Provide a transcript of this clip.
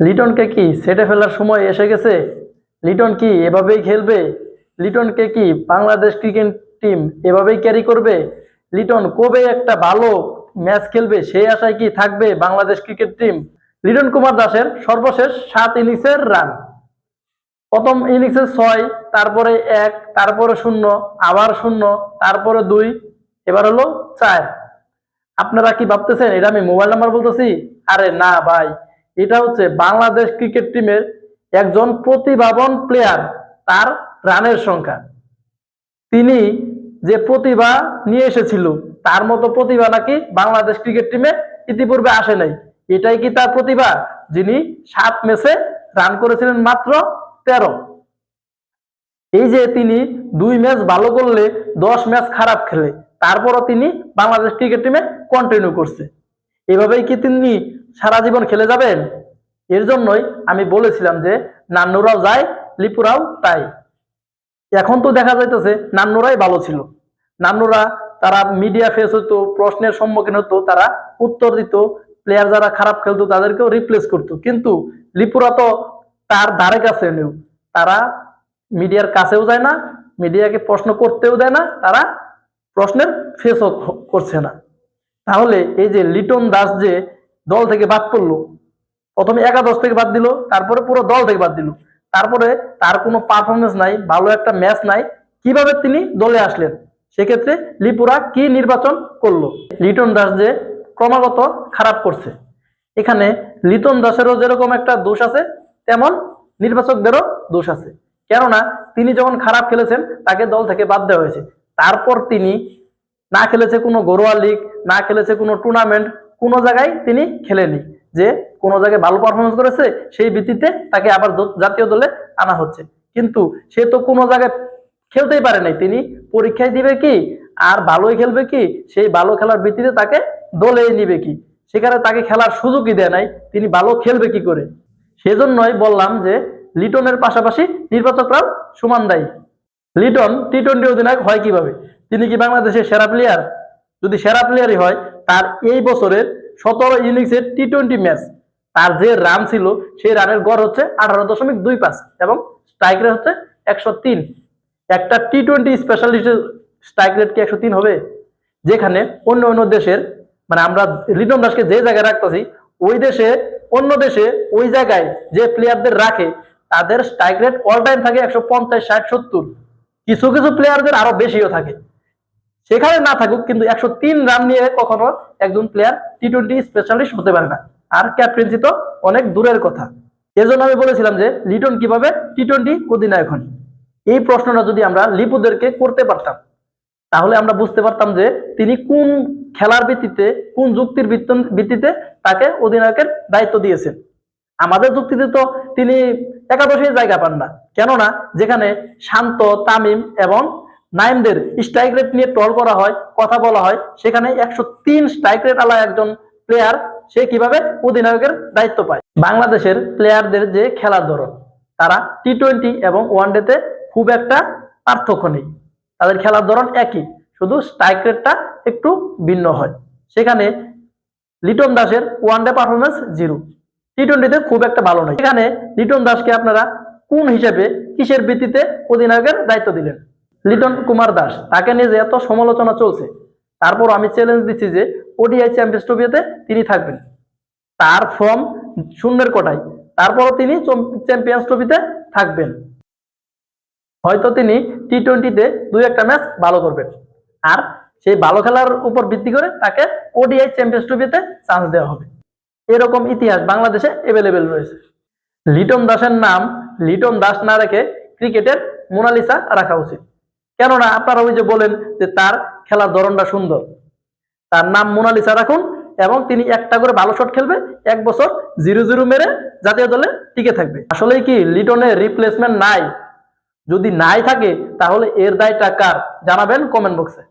লিটনকে কি সেটে ফেলার সময় এসে গেছে? লিটন কি এভাবেই খেলবে? লিটনকে কি বাংলাদেশ ক্রিকেট টিম এভাবেই ক্যারি করবে? লিটন কবে একটা ভালো ম্যাচ খেলবে? সেই আশায় কি থাকবে বাংলাদেশ ক্রিকেট টিম? লিটন কুমার দাসের সর্বশেষ সাত ইনিংসের রান। প্রথম ইনিংসে ছয়, তারপরে এক, তারপরে শূন্য, আবার শূন্য, তারপরে দুই, এবার হলো চার। আপনারা কি ভাবতেছেন? এটা আমি মোবাইল নাম্বার বলতেছি? আরে না ভাই এটা হচ্ছে বাংলাদেশ ক্রিকেট টিমের একজন প্রতিভাবান প্লেয়ার তার রানের সংখ্যা। তিনি যে প্রতিভা নিয়ে এসেছিল, তার মতো প্রতিভা নাকি বাংলাদেশ ক্রিকেট টিমে ইতিপূর্বে আসে নাই। এটাই কি তার প্রতিভা? যিনি সাত ম্যাচে রান করেছিলেন মাত্র তেরো। এই যে তিনি দুই ম্যাচ ভালো করলে, দশ ম্যাচ খারাপ খেলে, তারপরও তিনি বাংলাদেশ ক্রিকেট টিমে কন্টিনিউ করছে। এভাবেই কি তিনি সারা জীবন খেলে যাবেন? এর জন্যই আমি বলেছিলাম যে, নান্নুরাও যায়, লিপুরাও তাই। এখন তো দেখা যাইতেছে নান্নুরাই ভালো ছিল। নান্নুরা, তারা মিডিয়া ফেস হতো প্রশ্নের সম্মুখীন হতো তারা উত্তর দিত প্লেয়ার যারা খারাপ খেলতো, তাদেরকেও রিপ্লেস করতো। কিন্তু লিপুরা তো তার ধারে কাছে নেও তারা মিডিয়ার কাছেও যায় না মিডিয়াকে প্রশ্ন করতেও দেয় না, তারা প্রশ্নের ফেসও করছে না। তাহলে এই যে লিটন দাস যে দল থেকে বাদ পড়ল। প্রথমে একাদশ থেকে বাদ দিল, তারপরে পুরো দল থেকে বাদ দিল। তারপরে তার কোনো পারফরমেন্স নাই, ভালো একটা ম্যাচ নাই। কীভাবে তিনি দলে আসলেন? সেক্ষেত্রে লিপুরা কি নির্বাচন করল? লিটন দাস যে ক্রমাগত খারাপ করছে। এখানে লিটন দাসেরও যেরকম একটা দোষ আছে, তেমন নির্বাচকদেরও দোষ আছে। কেননা তিনি যখন খারাপ খেলেছেন, তাকে দল থেকে বাদ দেওয়া হয়েছে। তারপর তিনি না খেলেছে কোনো ঘরোয়া লিগ না খেলেছে কোনো টুর্নামেন্ট কোনো জায়গায় তিনি খেলেনি যে কোনো জায়গায় ভালো পারফরমেন্স করেছে, সেই ভিত্তিতে তাকে আবার জাতীয় দলে আনা হচ্ছে। কিন্তু সে তো কোনো জায়গায় খেলতেই পারে নাই। তিনি পরীক্ষায় দিবে কি, আর ভালোই খেলবে কি, সেই ভালো খেলার ভিত্তিতে তাকে দলে নিবে কি? সেখানে তাকে খেলার সুযোগই দেয় নাই, তিনি ভালো খেলবে কি করে? সেজন্যই বললাম যে, লিটনের পাশাপাশি নির্বাচকরাও সমান দায়ী। লিটন টি টোয়েন্টি অধিনায়ক হয় কীভাবে? তিনি কি বাংলাদেশের সেরা প্লেয়ার যদি সেরা প্লেয়ারই হয়, তার এই বছরের সতেরো ইনিংসের টি টোয়েন্টি ম্যাচ তার যে রান ছিল, সেই রানের গড় হচ্ছে আঠারো দশমিক দুই পাঁচ এবং স্ট্রাইক রেট হচ্ছে একশো তিন। একটা টি টোয়েন্টি স্পেশালিস্টের স্ট্রাইক রেট কি একশো তিন হবে? যেখানে অন্য অন্য দেশের মানে আমরা লিটন দাসকে যে জায়গায় রাখতেছি, ওই দেশে, অন্য দেশে, ওই জায়গায় যে প্লেয়ারদের রাখে, তাদের স্ট্রাইক রেট অল টাইম থাকে একশো পঞ্চাশ, ষাট, সত্তর। কিছু কিছু প্লেয়ারদের আরও বেশিও থাকে। সেখানে না থাকুক, কিন্তু একশো তিন রান নিয়ে কখনো একজন প্লেয়ার টি টোয়েন্টি স্পেশালিস্ট হতে পারে না। আর ক্যাপ্টেন্সি তো অনেক দূরের কথা। এজন্য আমি বলেছিলাম যে, লিটন কীভাবে টি টোয়েন্টি অধিনায়ক হন? এই প্রশ্নটা যদি আমরা লিপুদেরকে করতে পারতাম, তাহলে আমরা বুঝতে পারতাম যে, তিনি কোন খেলার ভিত্তিতে, কোন যুক্তির ভিত্তিতে তাকে অধিনায়কের দায়িত্ব দিয়েছেন। আমাদের যুক্তিতে তো তিনি একাদশে জায়গা পান না। কেননা, যেখানে শান্ত, তামিম এবং নাইমদের স্ট্রাইক রেট নিয়ে ট্রল করা হয়, কথা বলা হয়। সেখানে একশো তিন স্ট্রাইক রেট আলা একজন প্লেয়ার সে কীভাবে অধিনায়কের দায়িত্ব পায়? বাংলাদেশের প্লেয়ারদের যে খেলার ধরন, তারা টি টোয়েন্টি এবং ওয়ানডেতে খুব একটা পার্থক্য নেই। তাদের খেলার ধরন একই, শুধু স্ট্রাইক রেটটা একটু ভিন্ন হয়। সেখানে লিটন দাসের ওয়ানডে পারফরমেন্স জিরো টি টোয়েন্টিতে খুব একটা ভালো নয়। এখানে লিটন দাসকে আপনারা কোন হিসেবে কিসের ভিত্তিতে অধিনায়কের দায়িত্ব দিলেন? লিটন কুমার দাস, তাকে নিয়ে যে এত সমালোচনা চলছে তারপর আমি চ্যালেঞ্জ দিচ্ছি যে ওডিআই চ্যাম্পিয়ন্স ট্রফিতে তিনি থাকবেন। তার ফর্ম শূন্যের কোটায়, তারপরও তিনি চ্যাম্পিয়ন্স ট্রফিতে থাকবেন। হয়তো তিনি টি টোয়েন্টিতে দুই একটা ম্যাচ ভালো করবেন। আর সেই ভালো খেলার উপর ভিত্তি করে তাকে ওডিআই চ্যাম্পিয়ন্স ট্রফিতে চান্স দেওয়া হবে। এরকম ইতিহাস বাংলাদেশে অ্যাভেলেবেল রয়েছে। লিটন দাসের নাম, লিটন দাস না রেখে ক্রিকেটের মোনালিসা রাখা উচিত। কেননা আপনারা ওই যে বলেন যে তার খেলার ধরনটা সুন্দর। তার নাম মোনালিসা রাখুন এবং তিনি একটা করে ভালো শট খেলবে, এক বছর জিরো জিরো মেরে জাতীয় দলে টিকে থাকবে। আসলে কি লিটনের রিপ্লেসমেন্ট নাই? যদি নাই থাকে, তাহলে এর দায়টা কার? জানাবেন কমেন্ট বক্সে